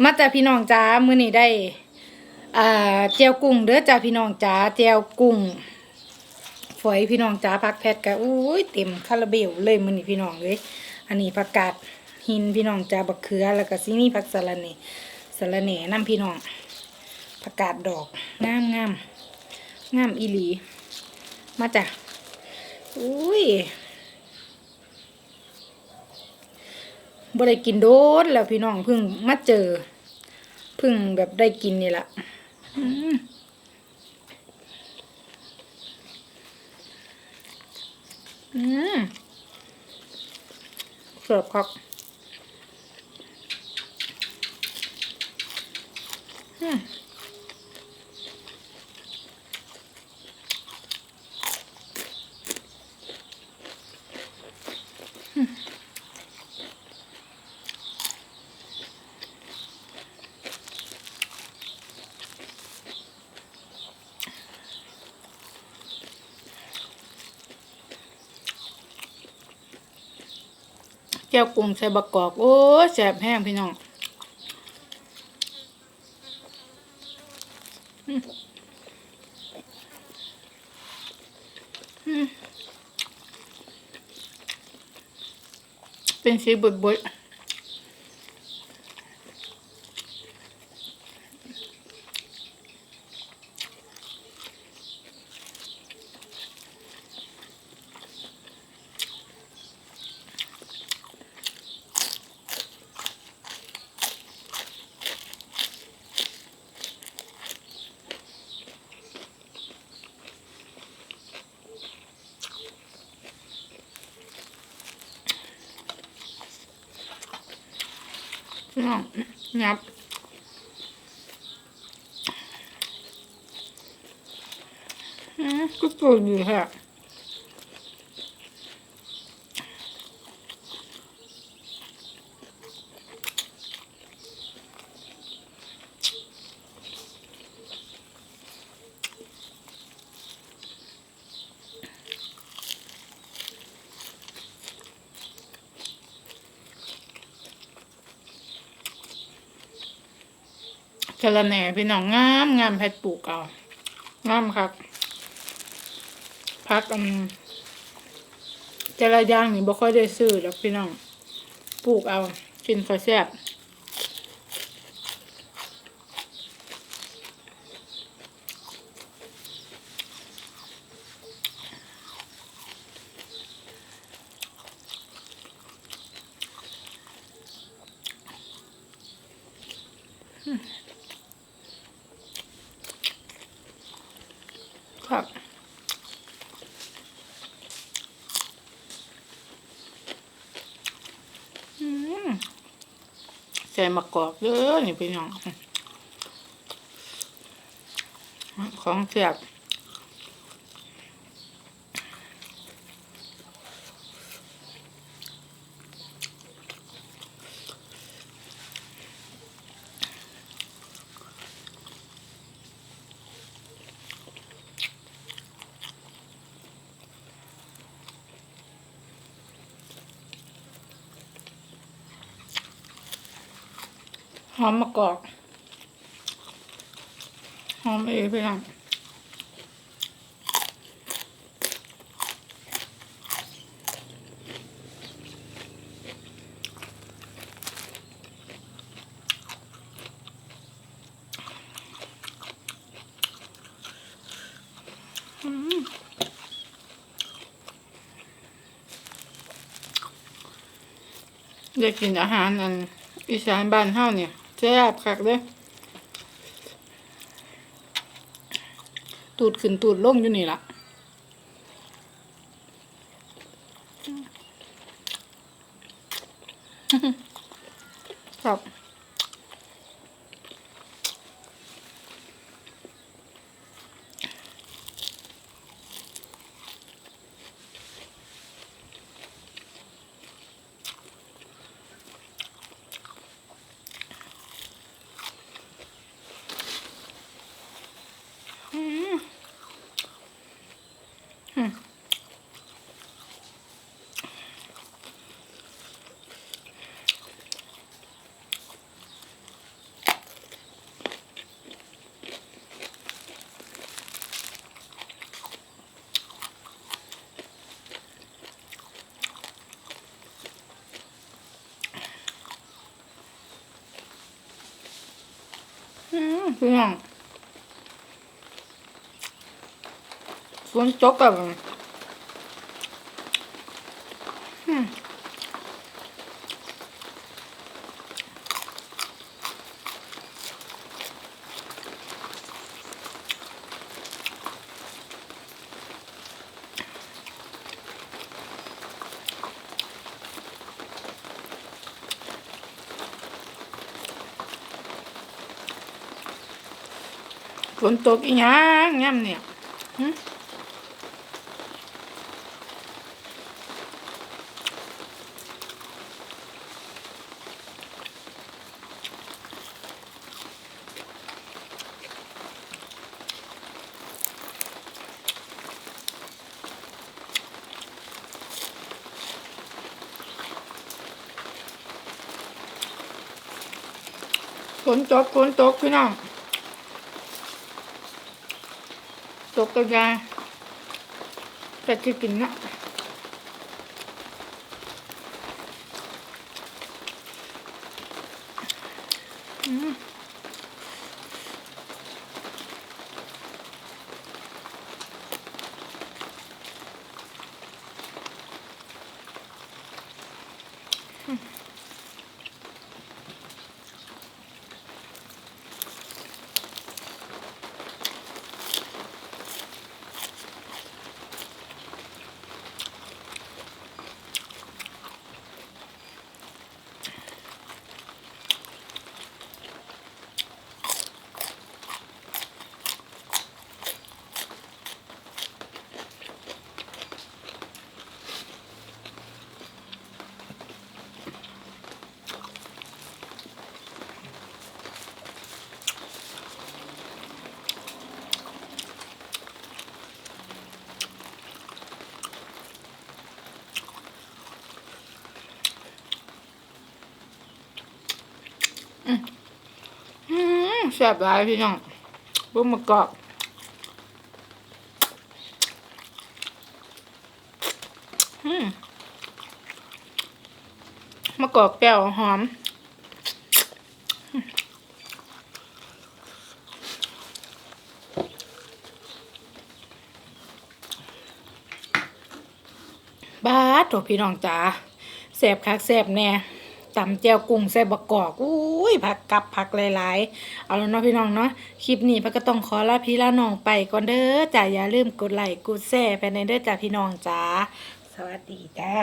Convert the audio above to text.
มาจากพี่น้องจ้ามื้อนี้ได้อ่าเจียวกุ้งเด้อจ้าพี่น้องจ้าเจียวกุ้งฝอยพี่น้องจ้าผักแพทก็อุ้ยเต็มคาราเบลเลยมื้อนี้พี่น้องเลยอันนี้ผักกาดหินพี่น้องจ้าบักเขือแล้วก็สิมีผักสะระแหน่สะระแหน่นํพี่น้องผักกาดดอกงามงามงามอีหลี มาจ้ะอุ้ย บ่ได้กินโดนแล้วพี่น้องเพิ่งมาเจอเพิ่งแบบได้กินนี่ละอืมอืมเสิร์ฟครับอืม แก้วกุ้งใส่บักกอก โอ้แสบแห้งพี่น้องเป็นสีบดบด พี่น้องงับอืมก็สวยดีแฮะ กระแหน่พี่น้องงามงามแพทปลูกเอางามครับพักอืมแต่ละอย่างนี่บ่ค่อยได้ซื้อหรอกพี่น้องปลูกเอากินค่อยแซ่บ ครับอืมใส่มะกอกเยอะนี่พี่น้องของแซ่บ อมมะกอกหอมเอพี่น้องได้กินอาหารอันอีสานบ้านเฮาเนี่ย แซ่บคักเด้ตูดขึ้นตูดลงอยู่นี่ล่ะ 嗯，不用。 ฝนตกแบบอืมฝนตกอีหยังย่ำเนี่ย ฝนตกฝนตกพี่น้อง ตกกระยาแต่จะกินนะอืมอืม แซ่บหลายพี่น้องบุ้มมะกอกอืมะกอกแก้วหอมบ้าดโถพี่น้องจ๋าแซ่บคักแซ่บแน่ตำแจวกุ้งใส่บะกอกอุ้ ยผักกับผักหลายๆ เอาแล้วเนาะพี่น้องเนาะคลิปนี้พักก็ต้องขอลาพี่ลาน้องไปก่อนเด้อจ้าอย่าลืมกดไลค์กดแชร์ไปในเด้อจ้าพี่น้องจ้าสวัสดีจ้า